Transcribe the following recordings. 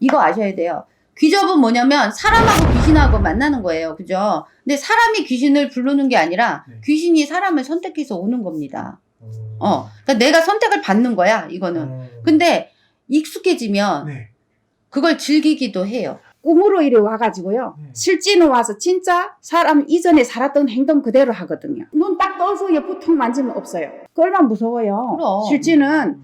이거 아셔야 돼요. 귀접은 뭐냐면 사람하고 귀신하고 만나는 거예요. 그죠? 근데 사람이 귀신을 부르는 게 아니라 네. 귀신이 사람을 선택해서 오는 겁니다. 어. 어. 그러니까 내가 선택을 받는 거야, 이거는. 어. 근데 익숙해지면 네. 그걸 즐기기도 해요. 꿈으로 이래 와가지고요. 네. 실제는 와서 진짜 사람 이전에 살았던 행동 그대로 하거든요. 눈 딱 떠서 옆툭 만지면 없어요. 그 얼마나 무서워요. 그럼. 실제는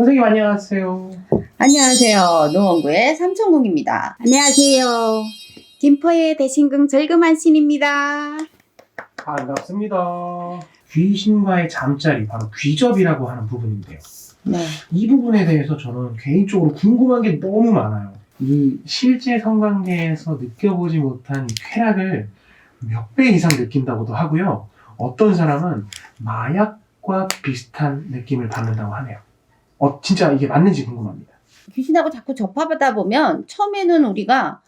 선생님 안녕하세요. 안녕하세요. 노원구의 삼천궁입니다. 안녕하세요. 김포의 대신궁 절금한 신입니다. 반갑습니다. 귀신과의 잠자리 바로 귀접이라고 하는 부분인데요. 네. 이 부분에 대해서 저는 개인적으로 궁금한 게 너무 많아요. 이 실제 성관계에서 느껴보지 못한 이 쾌락을 몇 배 이상 느낀다고도 하고요. 어떤 사람은 마약과 비슷한 느낌을 받는다고 하네요. 어, 진짜 이게 맞는지 궁금합니다. 귀신하고 자꾸 접하다 보면 처음에는 우리가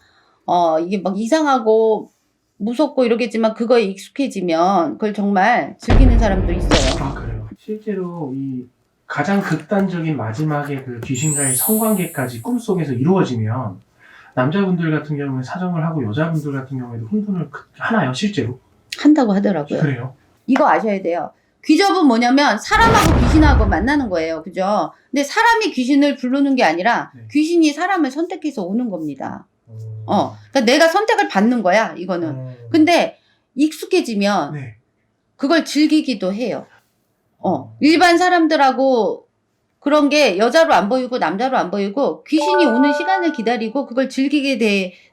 어 이게 막 이상하고 무섭고 이러겠지만 그거에 익숙해지면 그걸 정말 즐기는 사람도 있어요. 아, 그래요? 실제로 이 가장 극단적인 마지막에 그 귀신과의 성관계까지 꿈속에서 이루어지면 남자분들 같은 경우는 사정을 하고 여자분들 같은 경우에도 흥분을 그- 하나요, 실제로? 한다고 하더라고요. 그래요? 이거 아셔야 돼요. 귀접은 뭐냐면 사람하고 귀신하고 만나는 거예요. 그죠? 근데 사람이 귀신을 부르는 게 아니라 네. 귀신이 사람을 선택해서 오는 겁니다. 어. 그러니까 내가 선택을 받는 거야, 이거는. 어. 근데 익숙해지면 네. 그걸 즐기기도 해요. 어. 일반 사람들하고 그런 게 여자로 안 보이고 남자로 안 보이고 귀신이 오는 시간을 기다리고 그걸 즐기게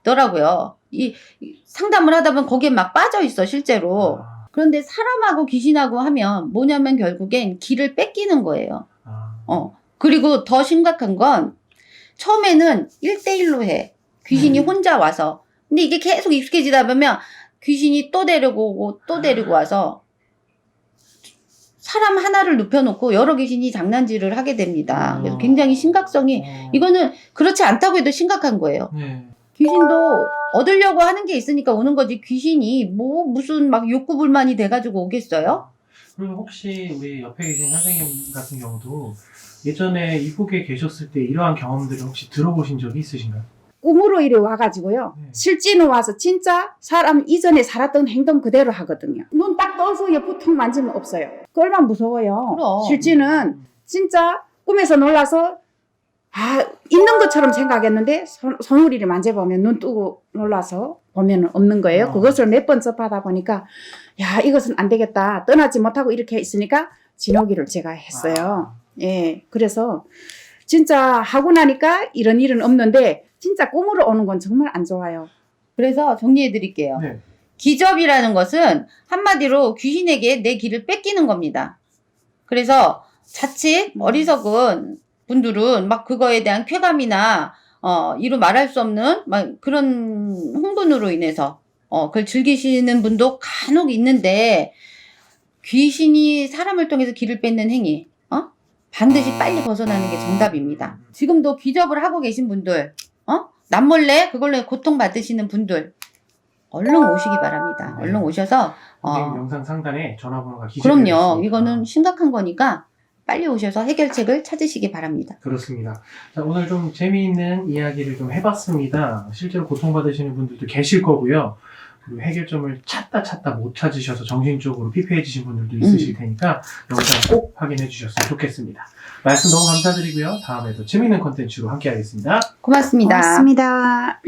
되더라고요. 이, 이 상담을 하다 보면 거기에 막 빠져 있어, 실제로. 아, 그런데 사람하고 귀신하고 하면 뭐냐면 결국엔 길을 뺏기는 거예요. 아. 어. 그리고 더 심각한 건 처음에는 1대1로 해. 귀신이 음. 혼자 와서. 근데 이게 계속 익숙해지다 보면 귀신이 또 데리고 오고 또 데리고 와서 사람 하나를 눕혀놓고 여러 귀신이 장난질을 하게 됩니다. 그래서 굉장히 심각성이 어. 이거는 그렇지 않다고 해도 심각한 거예요. 네. 귀신도 얻으려고 하는 게 있으니까 오는 거지 귀신이 뭐 무슨 막 욕구 불만이 돼가지고 오겠어요? 그리고 혹시 우리 옆에 계신 선생님 같은 경우도 예전에 이북에 계셨을 때 이러한 경험들을 혹시 들어보신 적이 있으신가요? 꿈으로 이래 와가지고요. 네. 실제는 와서 진짜 사람 이전에 살았던 행동 그대로 하거든요. 눈 딱 떠서 옆툭 만지면 없어요. 그 얼마나 무서워요. 그럼. 실제는 진짜 꿈에서 놀라서 아 있는 것처럼 생각했는데 손, 손우리를 만져보면 눈 뜨고 놀라서 보면 없는 거예요. 어. 그것을 몇 번 접하다 보니까 야 이것은 안 되겠다 떠나지 못하고 이렇게 있으니까 진호기를 제가 했어요. 예 그래서 진짜 하고 나니까 이런 일은 없는데 진짜 꿈으로 오는 건 정말 안 좋아요. 그래서 정리해 드릴게요. 아, 네. 기접이라는 것은 한마디로 귀신에게 내 길을 뺏기는 겁니다. 그래서 자칫 어리석은 분들은 막 그거에 대한 쾌감이나 어 이루 말할 수 없는 막 그런 흥분으로 인해서 어 그걸 즐기시는 분도 간혹 있는데 귀신이 사람을 통해서 길을 뺏는 행위 어 반드시 빨리 벗어나는 게 정답입니다. 지금도 귀접을 하고 계신 분들 어 남몰래 그걸로 고통 받으시는 분들 얼른 오시기 바랍니다. 네. 얼른 오셔서 어, 영상 상단에 전화번호가 기재되어 그럼요. 있으니까. 이거는 심각한 거니까 빨리 오셔서 해결책을 찾으시기 바랍니다. 그렇습니다. 자, 오늘 좀 재미있는 이야기를 좀 해봤습니다. 실제로 고통받으시는 분들도 계실 거고요. 그리고 해결점을 찾다 찾다 못 찾으셔서 정신적으로 피폐해지신 분들도 있으실 테니까 영상 꼭 확인해 주셨으면 좋겠습니다. 말씀 너무 감사드리고요. 다음에도 재미있는 컨텐츠로 함께 하겠습니다. 고맙습니다. 고맙습니다.